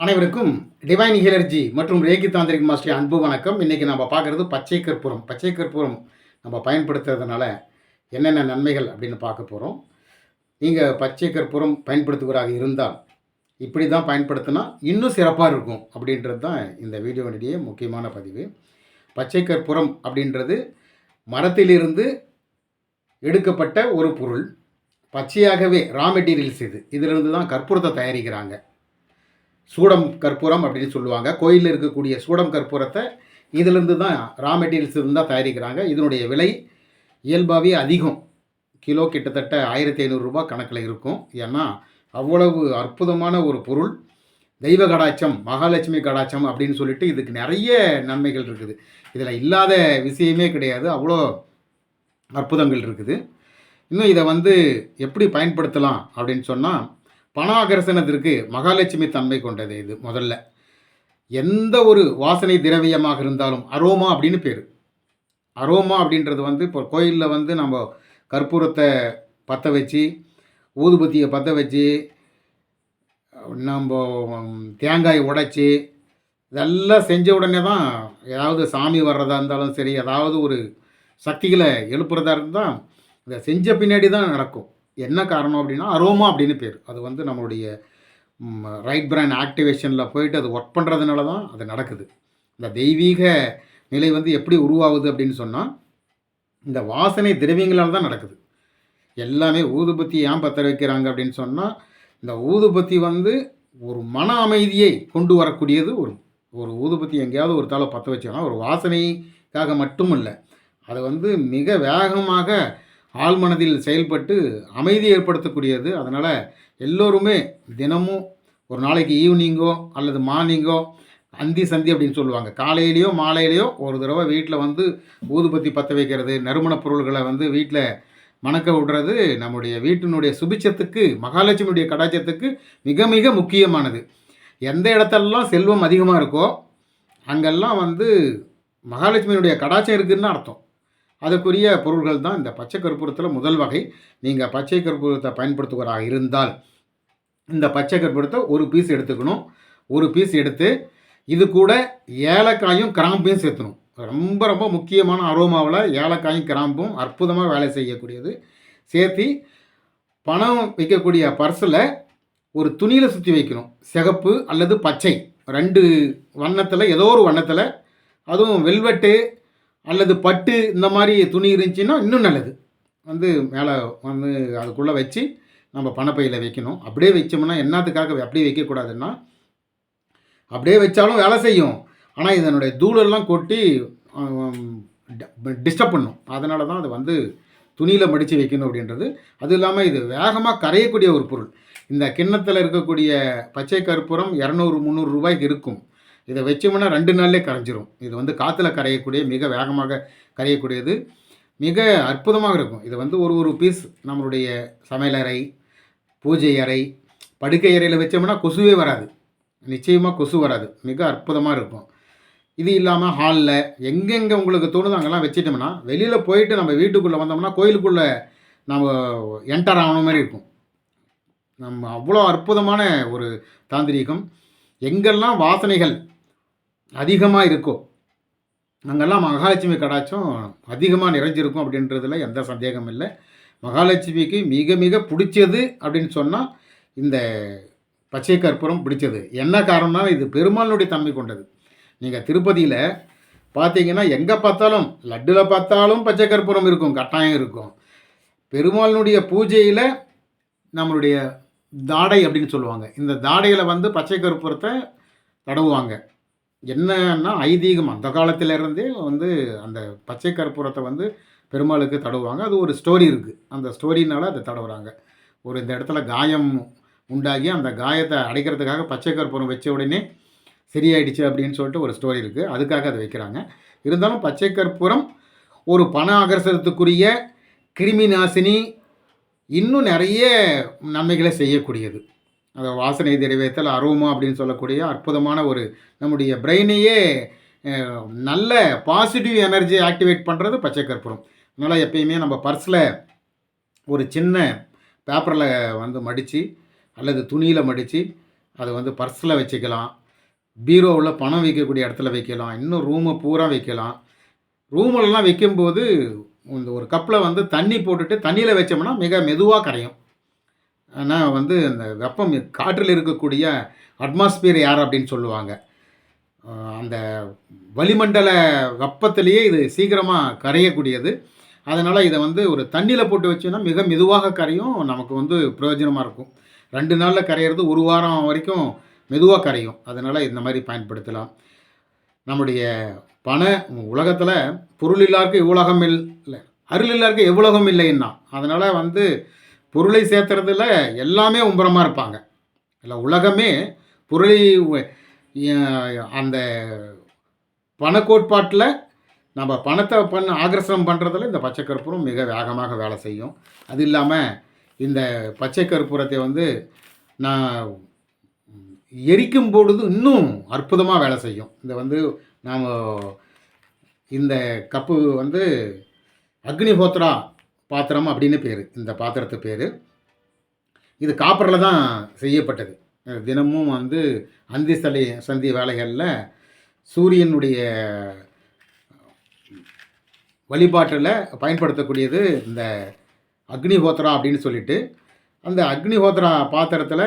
அனைவருக்கும் டிவைன் ஹீலர்ஜி மற்றும் Reiki tantric master அன்பு வணக்கம். இன்றைக்கி நம்ம பார்க்குறது பச்சை கற்பூரம். பச்சை கற்பூரம் நம்ம பயன்படுத்துறதுனால என்னென்ன நன்மைகள் அப்படின்னு பார்க்க போகிறோம் நீங்கள் பச்சை கற்பூரம் பயன்படுத்துகிறாக இருந்தால் இப்படி தான் பயன்படுத்தினா இன்னும் சிறப்பாக இருக்கும் அப்படின்றது தான் இந்த வீடியோனுடைய முக்கியமான பதிவு. பச்சை கற்பூரம் அப்படின்றது மரத்திலிருந்து எடுக்கப்பட்ட ஒரு பொருள். பச்சையாகவே ரா மெட்டீரியல்ஸ் இது. இதிலிருந்து தான் கற்பூரத்தை தயாரிக்கிறாங்க. சூடம் கற்பூரம் அப்படின்னு சொல்லுவாங்க. கோயிலில் இருக்கக்கூடிய சூடம் கற்பூரத்தை இதிலிருந்து தான் ரா மெட்டீரியல்ஸ் இருந்து தான் தயாரிக்கிறாங்க. இதனுடைய விலை இயல்பாகவே அதிகம். கிலோ கிட்டத்தட்ட ஆயிரத்தி ஐநூறுரூபா கணக்கில் இருக்கும். ஏன்னா அவ்வளவு அற்புதமான ஒரு பொருள். தெய்வ கடாட்சம் மகாலட்சுமி கடாட்சம் அப்படின்னு சொல்லிட்டு இதுக்கு நிறைய நன்மைகள் இருக்குது. இதில் இல்லாத விஷயமே கிடையாது. அவ்வளோ அற்புதங்கள் இருக்குது. இன்னும் இதை வந்து எப்படி பயன்படுத்தலாம் அப்படின்னு சொன்னால் பண ஆகர்ஷணத்திற்கு மகாலட்சுமி தன்மை கொண்டது இது முதல்ல. எந்த ஒரு வாசனை திரவியமாக இருந்தாலும் அரோமா அப்படின்னு பேர். அரோமா அப்படின்றது வந்து இப்போ கோயிலில் வந்து நம்ம கற்பூரத்தை பற்ற வச்சு ஊதுபத்தியை பற்ற வச்சு நம்ம தேங்காய் உடைச்சி இதெல்லாம் செஞ்ச உடனே தான் ஏதாவது சாமி வர்றதா இருந்தாலும் சரி ஏதாவது ஒரு சக்திகளை எழுப்புறதா இருந்தால் இதை செஞ்ச பின்னாடி தான் நடக்கும். என்ன காரணம் அப்படின்னா அரோமா அப்படின்னு பேர். அது வந்து நம்மளுடைய ரைட் பிரைன் ஆக்டிவேஷனில் போயிட்டு அது ஒர்க் பண்ணுறதுனால தான் அது நடக்குது. இந்த தெய்வீக நிலை வந்து எப்படி உருவாகுது அப்படின்னு சொன்னால் இந்த வாசனை திரவியங்களால் தான் நடக்குது. எல்லாமே ஊதுபத்தி ஏன் பற்ற வைக்கிறாங்க அப்படின்னு சொன்னால் இந்த ஊதுபத்தி வந்து ஒரு மன அமைதியை கொண்டு வரக்கூடியது ஒரு ஒரு ஊதுபத்தி எங்கேயாவது ஒரு தாளை பற்ற வச்சோன்னா ஒரு வாசனைக்காக மட்டும் இல்லை. அது வந்து மிக வேகமாக ஆழ்மனதில் செயல்பட்டு அமைதி ஏற்படுத்தக்கூடியது. அதனால் எல்லோருமே தினமும் ஒரு நாளைக்கு ஈவினிங்கோ அல்லது மார்னிங்கோ அந்தி சந்தி அப்படின்னு சொல்லுவாங்க. காலையிலையோ மாலையிலையோ ஒரு தடவை வீட்டில் வந்து ஊதுபத்தி பற்ற வைக்கிறது நறுமணப் பொருள்களை வந்து வீட்டில் மணக்க விடுறது நம்முடைய வீட்டினுடைய சுபிச்சத்துக்கு மகாலட்சுமியுடைய கடாச்சத்துக்கு மிக மிக முக்கியமானது. எந்த இடத்தெல்லாம் செல்வம் அதிகமாக இருக்கோ அங்கெல்லாம் வந்து மகாலட்சுமியினுடைய கடாச்சம் இருக்குதுன்னு அர்த்தம். அதுக்குரிய பொருள்கள் தான் இந்த பச்சை கற்பூரத்தில் முதல் வகை. நீங்கள் பச்சை கற்பூரத்தை பயன்படுத்துவராக இருந்தால் இந்த பச்சை கற்பூரத்தை ஒரு பீஸ் எடுத்துக்கணும். ஒரு பீஸ் எடுத்து இது கூட ஏலக்காயும் கிராம்பையும் சேர்த்தணும். ரொம்ப ரொம்ப முக்கியமான அரோமாவில் ஏலக்காயும் கிராம்பும் அற்புதமாக வேலை செய்யக்கூடியது. சேர்த்து பணம் வைக்கக்கூடிய பர்ஸில் ஒரு துணியில் சுற்றி வைக்கணும். சிகப்பு அல்லது பச்சை. ரெண்டு வண்ணத்தில் ஏதோ ஒரு வண்ணத்தில். அதுவும் வெல்வெட்டு அல்லது பட்டு இந்த மாதிரி துணி இருந்துச்சுன்னா இன்னும் நல்லது. வந்து மேலே வந்து அதுக்குள்ளே வச்சு நம்ம பணப்பையில் வைக்கணும். அப்படியே வச்சோம்னா என்னத்துக்காக அப்படியே வைக்கக்கூடாதுன்னா அப்படியே வச்சாலும் வேலை செய்யும். ஆனால் இதனுடைய தூளெல்லாம் கொட்டி டிஸ்டர்ப் பண்ணும். அதனால தான் அது வந்து துணியில் மடித்து வைக்கணும் அப்படின்றது. அதுவும் இல்லாமல் இது வேகமாக கரையக்கூடிய ஒரு பொருள். இந்த கிண்ணத்தில் இருக்கக்கூடிய பச்சை கற்பூரம் இரநூறு முந்நூறு ரூபாய்க்கு இருக்கும். இதை வச்சோம்னா ரெண்டு நாள்லே கரைஞ்சிரும். இது வந்து காற்றுல கரையக்கூடிய மிக வேகமாக கரையக்கூடியது. மிக அற்புதமாக இருக்கும். இது வந்து ஒரு ஒரு பீஸ் நம்மளுடைய சமையலறை பூஜை அறை படுக்கை அறையில் வச்சோம்னா கொசுவே வராது. நிச்சயமாக கொசு வராது. மிக அற்புதமாக இருக்கும். இது இல்லாமல் ஹாலில் எங்கெங்கே உங்களுக்கு தோணுதோ அங்கெல்லாம் வச்சிட்டோம்னா வெளியில் போயிட்டு நம்ம வீட்டுக்குள்ளே வந்தோம்னா கோயிலுக்குள்ளே நம்ம என்டர் ஆன மாதிரி இருக்கும். நம்ம அவ்வளோ அற்புதமான ஒரு தாந்திரீகம். எங்கெல்லாம் வாசனைகள் அதிகமாக இருக்கும். அங்கெல்லாம் மகாலட்சுமி கடாச்சும் அதிகமாக நிறைஞ்சிருக்கும் அப்படின்றதுல எந்த சந்தேகமும் இல்லை. மகாலட்சுமிக்கு மிக மிக பிடிச்சது அப்படின்னு சொன்னால் இந்த பச்சை கற்பூரம் பிடிச்சது. என்ன காரணம்னா இது பெருமாளுடைய தன்மை கொண்டது. நீங்கள் திருப்பதியில் பார்த்தீங்கன்னா எங்கே பார்த்தாலும் லட்டில் பார்த்தாலும் பச்சை கற்பூரம் இருக்கும் கட்டாயம் இருக்கும். பெருமாளினுடைய பூஜையில் நம்மளுடைய தாடை அப்படின்னு சொல்லுவாங்க. இந்த தாடையில் வந்து பச்சை கற்பூரத்தை தடவுவாங்க. என்னன்னா ஐதீகம் அந்த காலத்திலேருந்தே வந்து அந்த பச்சை கற்பூரத்தை வந்து பெருமாளுக்கு தடவுவாங்க. அது ஒரு ஸ்டோரி இருக்குது அந்த ஸ்டோரினால அதை தடவுறாங்க. ஒரு இந்த இடத்துல காயம் உண்டாகி அந்த காயத்தை அடைக்கிறதுக்காக பச்சை கற்பூரம் வச்ச உடனே சரியாயிடுச்சு அப்படின்னு சொல்லிட்டு ஒரு ஸ்டோரி இருக்குது அதுக்காக அதை வைக்கிறாங்க. இருந்தாலும் பச்சை கற்பூரம் ஒரு பண ஆகர்ஷத்துக்குரிய கிருமி நாசினி இன்னும் நிறைய நன்மைகளை செய்யக்கூடியது. அந்த வாசனை திரவியத்தில் அரோமா அப்படின்னு சொல்லக்கூடிய அற்புதமான ஒரு நம்முடைய பிரெயினையே நல்ல பாசிட்டிவ் எனர்ஜி ஆக்டிவேட் பண்ணுறது பச்சை கற்பூரம் அதனால் எப்பயுமே நம்ம பர்ஸில் ஒரு சின்ன பேப்பரில் வந்து மடித்து அல்லது துணியில் மடித்து அதை வந்து பர்ஸில் வச்சுக்கலாம். பீரோவில் பணம் வைக்கக்கூடிய இடத்துல வைக்கலாம். இன்னும் ரூமை பூரா வைக்கலாம். ரூமெல்லாம் வைக்கும்போது இந்த ஒரு கப்பில் வந்து தண்ணி போட்டுட்டு தண்ணியில் வச்சோம்னா மிக மெதுவாக கரையும். ஆனால் வந்து அந்த வெப்பம் காற்றில் இருக்கக்கூடிய அட்மாஸ்பியர் யார் அப்படின்னு சொல்லுவாங்க. அந்த வளிமண்டல வெப்பத்திலேயே இது சீக்கிரமாக கரையக்கூடியது. அதனால் இதை வந்து ஒரு தண்ணியில் போட்டு வச்சோன்னா மிக மெதுவாக கரையும் நமக்கு வந்து பிரயோஜனமாக இருக்கும். ரெண்டு நாளில் கரையிறது ஒரு வாரம் வரைக்கும் மெதுவாக கரையும். அதனால் இந்த மாதிரி பயன்படுத்தலாம். நம்முடைய பண உலகத்தில் பொருள் இல்லாருக்கு இவ்வுலகம் இல்லை அருள் இல்லாருக்கு எவ்வுலகம் இல்லைன்னா அதனால் வந்து பொருளை சேர்த்துறதுல எல்லாமே உம்பரமாக இருப்பாங்க. இல்லை உலகமே பொருளை அந்த பண கோட்பாட்டில் நம்ம பணத்தை பண்ண ஆக்ரசனம் பண்ணுறதுல இந்த பச்சை கற்பூரம் மிக வேகமாக வேலை செய்யும். அது இல்லாமல் இந்த பச்சை கற்பூரத்தை வந்து நான் எரிக்கும் பொழுது இன்னும் அற்புதமாக வேலை செய்யும். இந்த வந்து நாம் இந்த கப்பு வந்து அக்னிஹோத்ரா பாத்திரம் அப்படின்னு பேர். இந்த பாத்திரத்து பேர். இது காப்பரில் தான் செய்யப்பட்டது. தினமும் வந்து அந்தி சலை சந்தி வேலைகளில் சூரியனுடைய வழிபாட்டில் பயன்படுத்தக்கூடியது இந்த அக்னிஹோத்ரா அப்படின்னு சொல்லிட்டு. அந்த அக்னிஹோத்ரா பாத்திரத்தில்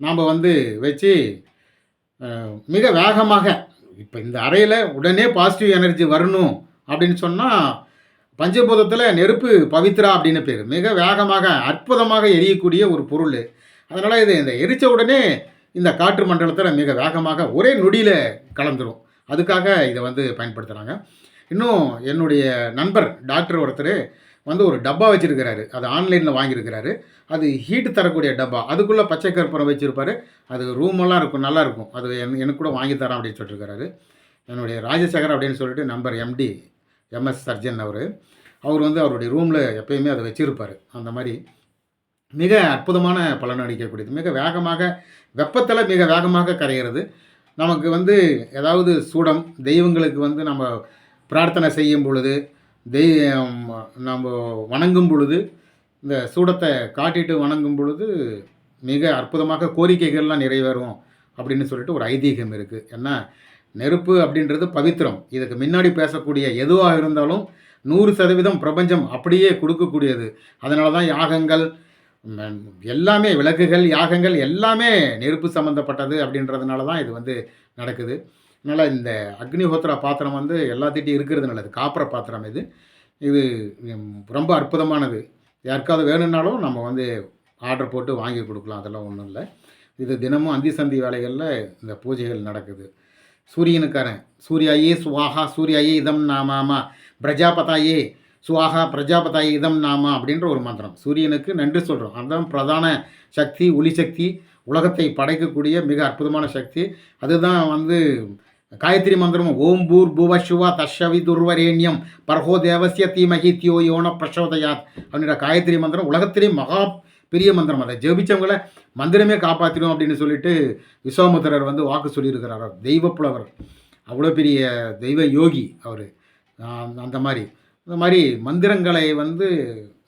நாம் வந்து வச்சு மிக வேகமாக இப்போ இந்த அறையில் உடனே பாசிட்டிவ் எனர்ஜி வரணும் அப்படின்னு சொன்னால் பஞ்சபூதத்தில் நெருப்பு பவித்ரா அப்படின்னு பேர். மிக வேகமாக அற்புதமாக எரியக்கூடிய ஒரு பொருள். அதனால் இது இந்த எரிச்ச உடனே இந்த காற்று மண்டலத்தில் மிக வேகமாக ஒரே நொடியில் கலந்துரும். அதுக்காக இதை வந்து பயன்படுத்துகிறாங்க இன்னும் என்னுடைய நண்பர் டாக்டர் ஒருத்தர் வந்து ஒரு டப்பா வச்சுருக்கிறாரு. அது ஆன்லைனில் வாங்கியிருக்கிறாரு. அது ஹீட்டு தரக்கூடிய டப்பா. அதுக்குள்ளே பச்சை கற்பூரம் வச்சுருப்பார். அது ரூமெல்லாம் இருக்கும் நல்லாயிருக்கும் அது என் எனக்கு கூட வாங்கி தரேன் அப்படின்னு சொல்லிட்டுருக்கிறாரு என்னுடைய ராஜசேகர் அப்படின்னு சொல்லிட்டு நம்பர் எம்டி எம்எஸ் சர்ஜன் அவர். அவர் வந்து அவருடைய ரூமில் எப்பயுமே அதை வச்சுருப்பார். அந்த மாதிரி மிக அற்புதமான பலன் அளிக்கக்கூடியது. மிக வேகமாக வெப்பத்தில் மிக வேகமாக கரைகிறது நமக்கு வந்து ஏதாவது சூடம் தெய்வங்களுக்கு வந்து நம்ம பிரார்த்தனை செய்யும் பொழுது தெய் நம்ம வணங்கும் பொழுது இந்த சூடத்தை காட்டிட்டு வணங்கும் பொழுது மிக அற்புதமாக கோரிக்கைகள்லாம் நிறைவேறும் அப்படின்னு சொல்லிட்டு ஒரு ஐதீகம் இருக்குது ஏன்னா நெருப்பு அப்படின்றது பவித்திரம். இதுக்கு முன்னாடி பேசக்கூடிய எதுவாக இருந்தாலும் நூறு சதவீதம் பிரபஞ்சம் அப்படியே கொடுக்கக்கூடியது. அதனால தான் யாகங்கள் எல்லாமே விளக்குகள் யாகங்கள் எல்லாமே நெருப்பு சம்மந்தப்பட்டது அப்படின்றதுனால தான் இது வந்து நடக்குது. அதனால் இந்த அக்னிஹோத்ரா பாத்திரம் வந்து எல்லாத்திட்டையும் இருக்கிறது நல்லது. காப்பர பாத்திரம் இது. இது ரொம்ப அற்புதமானது. யாருக்காவது வேணும்னாலும் நம்ம வந்து ஆர்டர் போட்டு வாங்கி கொடுக்கலாம். அதெல்லாம் ஒன்றும் இல்லை. இது தினமும் அந்தி சந்தி வேலைகளில் இந்த பூஜைகள் நடக்குது. சூரியனுக்காரன். சூர்யாயே சுவாகா சூர்யாயே இதம் நாமாமா. பிரஜாபதாயே சுவாகா பிரஜாபதாயே இதம் நாமா அப்படின்ற ஒரு மந்திரம். சூரியனுக்கு நன்றி சொல்கிறோம் அதுதான் பிரதான சக்தி ஒளி சக்தி உலகத்தை படைக்கக்கூடிய மிக அற்புதமான சக்தி. அதுதான் வந்து காயத்ரி மந்திரம் ஓம் பூர் புவசுவா தஷவி துர்வரேண்யம் பர்ஹோ தேவசிய தீமகி தியோ யோன பிரசோதயாத் அப்படின்ற காயத்ரி மந்திரம் உலகத்திலே மகா பெரிய மந்திரம். அதை ஜெபிச்சவங்கள மந்திரமே காப்பாற்றிடும் அப்படின்னு சொல்லிட்டு விஸ்வாமுத்திரர் வந்து வாக்கு சொல்லியிருக்கிறார். தெய்வ புலவர். அவ்வளோ பெரிய தெய்வ யோகி அவர். அந்த மாதிரி. இந்த மாதிரி மந்திரங்களை வந்து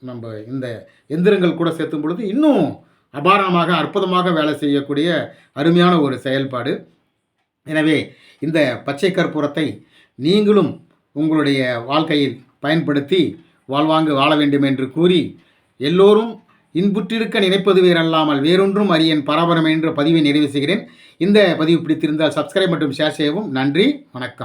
நம்ம இந்த எந்திரங்கள் கூட சேர்த்தும் பொழுது இன்னும் அபாரமாக அற்புதமாக வேலை செய்யக்கூடிய அருமையான ஒரு செயல்பாடு. எனவே இந்த பச்சை கற்பூரத்தை நீங்களும் உங்களுடைய வாழ்க்கையில் பயன்படுத்தி வாழ்வாங்கு வாழ வேண்டும் என்று கூறி எல்லோரும் இன்புற்றிருக்க நினைப்பது வேறல்லாமல் வேறொன்றும் அறியன் பராபரம் என்ற பதிவை நிறைவு செய்கிறேன். இந்த பதிவு பிடித்திருந்தால் சப்ஸ்கிரைப் மற்றும் ஷேர் செய்யவும். நன்றி வணக்கம்.